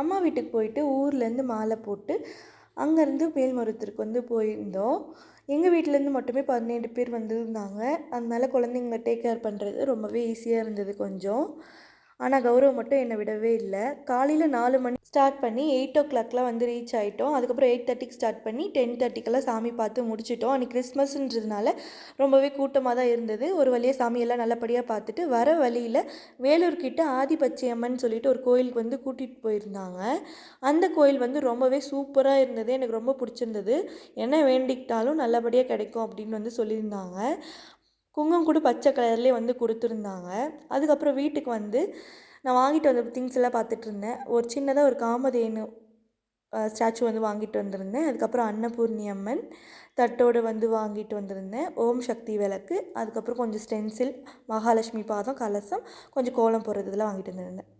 அம்மா வீட்டுக்கு போயிட்டு ஊர்லேருந்து மாலை போட்டு அங்கேருந்து மேல்மருவத்திற்கு வந்து போயிருந்தோம். எங்கள் வீட்டிலேருந்து மட்டுமே பதினேழு பேர் வந்திருந்தாங்க. அதனால குழந்தைங்கள டேக் கேர் பண்ணுறது ரொம்பவே ஈஸியாக இருந்தது கொஞ்சம். ஆனால் கௌரவ் மட்டும் என்னை விடவே இல்லை. காலையில் நாலு மணி ஸ்டார்ட் பண்ணி எயிட் ஓ கிளாக்லாம் வந்து ரீச் ஆகிட்டோம் அதுக்கப்புறம் எயிட் தேர்ட்டிக்கு ஸ்டார்ட் பண்ணி டென் தேர்ட்டிக்கெல்லாம் சாமி பார்த்து முடிச்சிட்டோம். அன்றைக்கி கிறிஸ்மஸ்ன்றதுனால ரொம்பவே கூட்டமாக தான் இருந்தது. ஒரு வழியாக சாமியெல்லாம் நல்லபடியாக பார்த்துட்டு வர வழியில் வேலூர்கிட்ட ஆதிபச்சையம்மன் சொல்லிட்டு ஒரு கோயிலுக்கு வந்து கூட்டிகிட்டு போயிருந்தாங்க. அந்த கோயில் வந்து ரொம்பவே சூப்பராக இருந்தது. எனக்கு ரொம்ப பிடிச்சிருந்தது. என்ன வேண்டிக்கிட்டாலும் நல்லபடியாக கிடைக்கும் அப்படின்னு வந்து சொல்லியிருந்தாங்க. குங்குமம் கூட பச்சை கலர்லேயே வந்து கொடுத்துருந்தாங்க. அதுக்கப்புறம் வீட்டுக்கு வந்து நான் வாங்கிட்டு வந்த திங்ஸ் எல்லாம் பார்த்துட்டு இருந்தேன். ஒரு சின்னதாக ஒரு காமதேனு ஸ்டாச்சு வந்து வாங்கிட்டு வந்திருந்தேன். அதுக்கப்புறம் அன்னபூர்ணி அம்மன் தட்டோடு வந்து வாங்கிட்டு வந்திருந்தேன். ஓம் சக்தி விளக்கு. அதுக்கப்புறம் கொஞ்சம் ஸ்டென்சில் மகாலட்சுமி பாதம் கலசம் கொஞ்சம் கோலம் போடுறது இதெல்லாம் வாங்கிட்டு வந்திருந்தேன்.